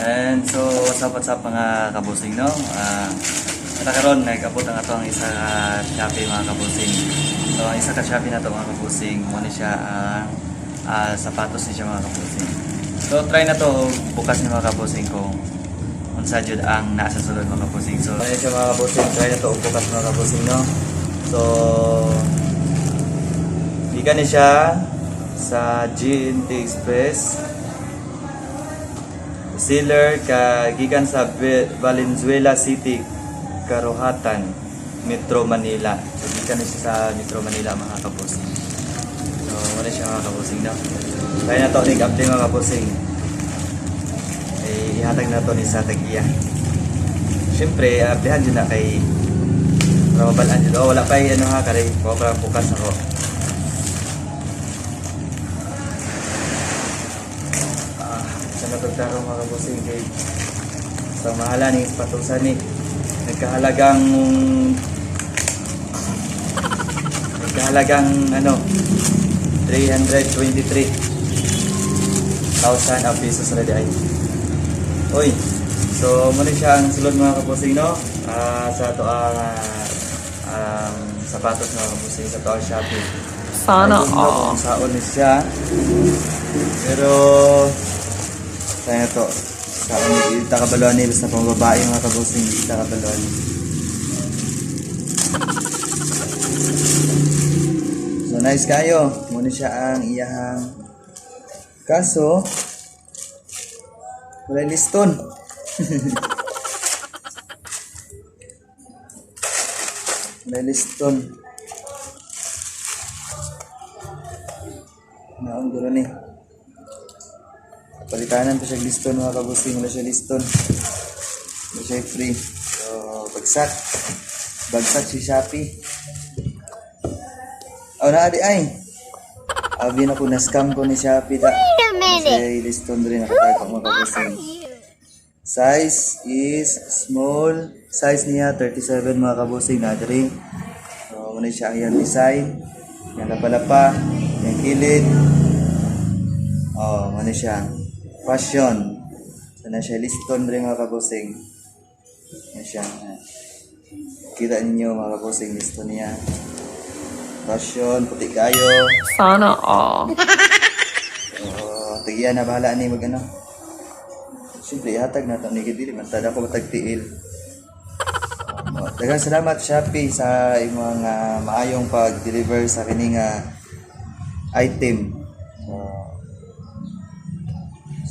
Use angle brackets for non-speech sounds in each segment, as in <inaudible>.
what's up, what's up mga kabusing, no? Ah, uh, karon nag-abot ang ato ang isa ka Shopee mga kabusing. So, ang isa ka Shopee na to mga kabusing, mo ni siya ang ah, sapatos ni siya mga kabusing. So, try na to bukas ni mga kabusing kung unsa jud ang nasa sulod mga kabusing. So, ano siya mga kabusing, try na to bukas mga kabusing, no? So, gikan ni siya sa GNT Express Sealer ka gikan sa Valenzuela City, Karuhatan, Metro Manila. So gikan na siya sa Metro Manila mga kabusing. So wala siya mga kabusing na. Kaya na to nig update mga kabusing. Eh ihatag na to ni sa tagiya. Siyempre, updatehan dyan na kay Rawabalan dyan. Oh, wala pa yung ano ha, kare. Lang bukas ako. Sa natagtarong mga kabusing kay sa mahala ni patusan ni nagkahalagang nagkahalagang ano 323,000 ang pesos ready ay. Uy, so muna siya ang sulod mga kabusing no? Ah, sa to ang ah, um, sapatos mga kabusing sa to ang Sana I don't know all. saan ni siya. Pero, to. Ita Kabalon ni basta pang babae mga kabusing Ita Kabalon. So nice kayo. Muna siya ang iyahang kaso wala liston. wala <laughs> liston. Naon gulo ni. Palitanan pa siya liston mga kabusing. Wala siya liston. Wala siya free. So, bagsak. Bagsak si Shopee. Oh, na adi ay. Abi na ko na scam ko ni Shopee da. Kasi liston rin nakatago mga kabusing. Size is small. Size niya 37 mga kabusing na diri. So, muna siya ang iyang design. Yung lapalapa, yung kilid. Oh, muna siya. Fashion. So, na siya liston rin mga kabusing. Yan siya. Kita ninyo mga kabusing liston niya. Fashion, puti kayo. Sana all. Oh, tagiya na bahala ni mag ano. Siyempre, ihatag na ito. Nigidili, mantad ako matagtiil. Oh, daghang salamat Shopee sa imong nga maayong pag-deliver sa kining nga item. Oh.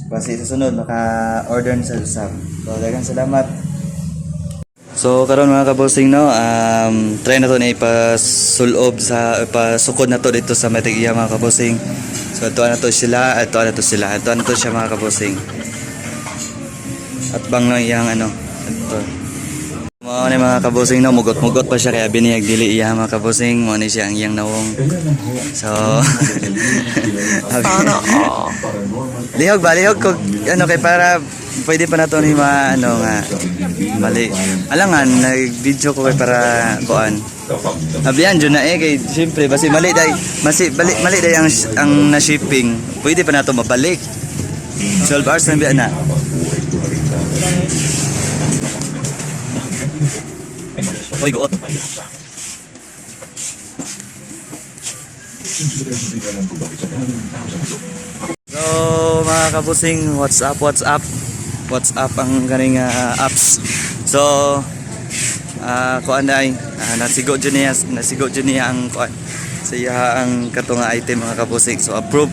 Basi sa sunod maka-order na sa usab. So daghang salamat. So karon mga kabosing no, um, try na to na ipasulob sa ipasukod na to dito sa Matigiya mga kabosing. So ito na to sila, ito na to sila, ito na to siya mga kabosing. At bang lang iyang ano, ito. Mga ni mga kabosing no, mugot-mugot pa siya kaya biniyag dili iya mga kabosing, mo ni siya ang iyang nawong. So <laughs> Sana all. Lihog ba? Lihog ko, ano kay para pwede pa na to ni ma, ano nga, mali. Alangan, nag-video ko kay para, kuan. Abiyan, dyan na eh, kay, siyempre, basi mali day, basi, bali, mali day ang, ang na-shipping. Pwede pa na to mabalik. 12 hours na biya na. Uy, guot. So, mga kabusing, what's up, what's up? What's up ang kaning ah, apps? So, ah kuan day, uh, nasigo dyan niya, nasigo dyan niya ang kuan. Sa iya ang katunga item mga kabusing. So, approve.